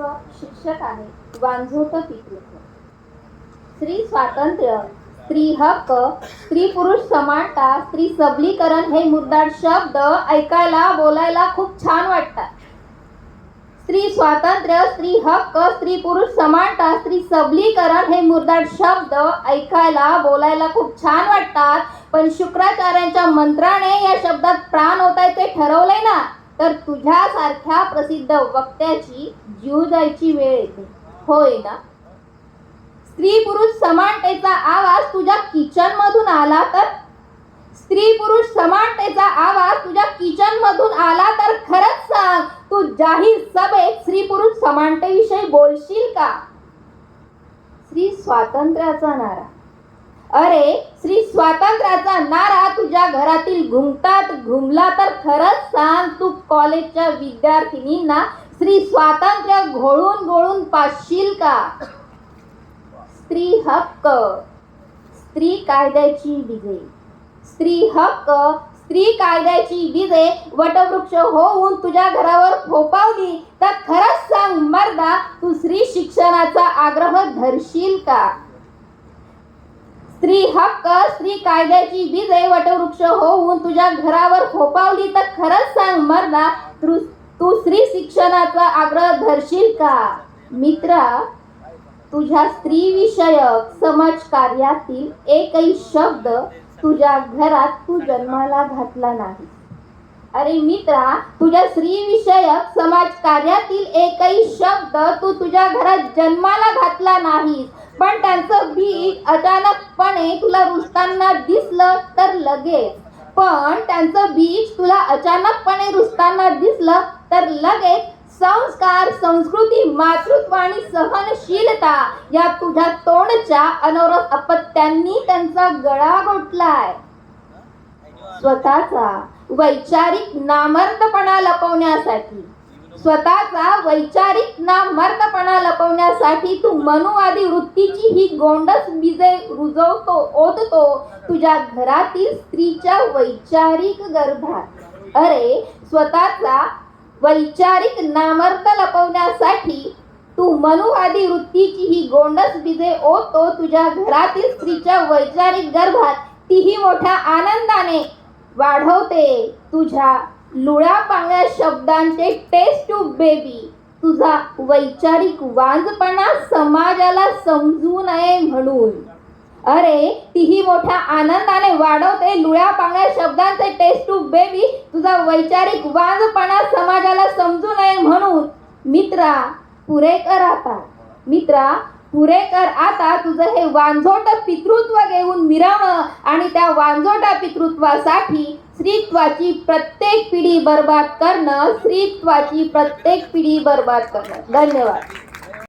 पितृत्व शिक्षक आहे. वांझोट पितृत्व. स्त्री स्वातंत्र्य स्त्री हक्क स्त्री पुरुष समानता स्त्री सबलीकरण हे मुद्दाड शब्द ऐकायला बोलायला खूप छान वाटतात. स्त्री स्वातंत्र्य स्त्री हक्क स्त्री पुरुष समानता स्त्री सबलीकरण हे मुद्दाड शब्द ऐकायला बोलायला खूप छान वाटतात. पण शुक्राचार्यांच्या मंत्राने या शब्दात प्राण ओतायचे ठरवलंय ना? तर तुझ्यासारख्या प्रसिद्ध वक्त्याची जीव जायची वेळ येते. होय ना? स्त्री पुरुष समानतेचा आवाज तुझ्या किचन मधून आला तर? स्त्री पुरुष समानतेचा आवाज तुझ्या किचन मधून आला तर खरंच सांग तू जाहीर सभेत स्त्री पुरुष समानतेविषयी बोलशील का? स्त्री स्वातंत्र्याचा नारा. अरे श्री स्वातंत्र्याचा नारा तुझ्या घरातील घुमतात घुमला तर खरंच सांग तू कॉलेजच्या विद्यार्थिनींना स्त्री स्वातंत्र्य घोळून घोळून पाचशील का? स्त्री हक्क. स्त्री कायद्याची विजय. स्त्री हक्क. स्त्री कायद्याची विजे वटवृक्ष होऊन तुझ्या घरावर फोपावली तर खरंच सांग मर्दा तू स्त्री शिक्षणाचा आग्रह धरशील का? स्त्री हक्क स्त्री कायद्याची बीजे वटवृक्ष होऊन तुझ्या घरावर फोपावली तर खरंच सांग मर्दा तू तू स्त्री शिक्षणाचा आग्रह धरशील का? मित्रा तुझ्या स्त्रीविषयक समाज कार्यातील एकही शब्द तुझ्या घरात तू जन्माला घातला नाही. अरे मित्रा तुझ्या स्त्रीविषयक समाजकार्यातील एकही शब्द तू तुझ्या घरात जन्माला घातला नाहीस. पण त्यांचं बीज अचानकपणे तुला रुजताना दिसलं तर लगेच. पण त्यांचं बीज तुला अचानकपणे रुजताना दिसलं तर लगेच. संस्कार संस्कृती मातृत्व आणि सहनशीलता या तुझ्या तोंडच्या अनवरत अपत्यांनी त्यांचा गळा घोटलाय. स्वतःचा. वैचारिक नामर्दपणा लपवण्यासाठी. स्वतःचा वैचारिक नामर्दपणा लपवण्यासाठी तू मनुवादी वृत्तीची ही गोंडस बीजे रुजवतो ओततो तुझ्या घरातील स्त्रीच्या वैचारिक गर्भात. अरे स्वतःचा वैचारिक नामर्थ लपवण्यासाठी तू मनुवादी वृत्तीची ही गोंडस बीजे ओतो तुझ्या घरातील स्त्रीच्या वैचारिक गर्भात. तीही मोठ्या आनंदाने वाढवते. तुझ्या लुळ्या पांगळ्या शब्दांचे टेस्ट टू बेबी तुझा वैचारिक वांजपणा समाजाला समजू नये म्हणून. अरे तीही मोठ्या आनंदाने वाढवते लुळ्या पांगळ्या शब्दांचे टेस्ट टू बेबी तुझा वैचारिक वांजपणा समाजाला समजू नये म्हणून. मित्रा पुरे कर आता. मित्रा पुरे कर. आता तुझं हे वांझोट पितृत्व घेऊन मिरावं आणि त्या वांझोटा पितृत्वासाठी स्त्रीत्वाची प्रत्येक पिढी बर्बाद करणं स्त्रीत्वाची प्रत्येक पिढी बर्बाद करणं. धन्यवाद.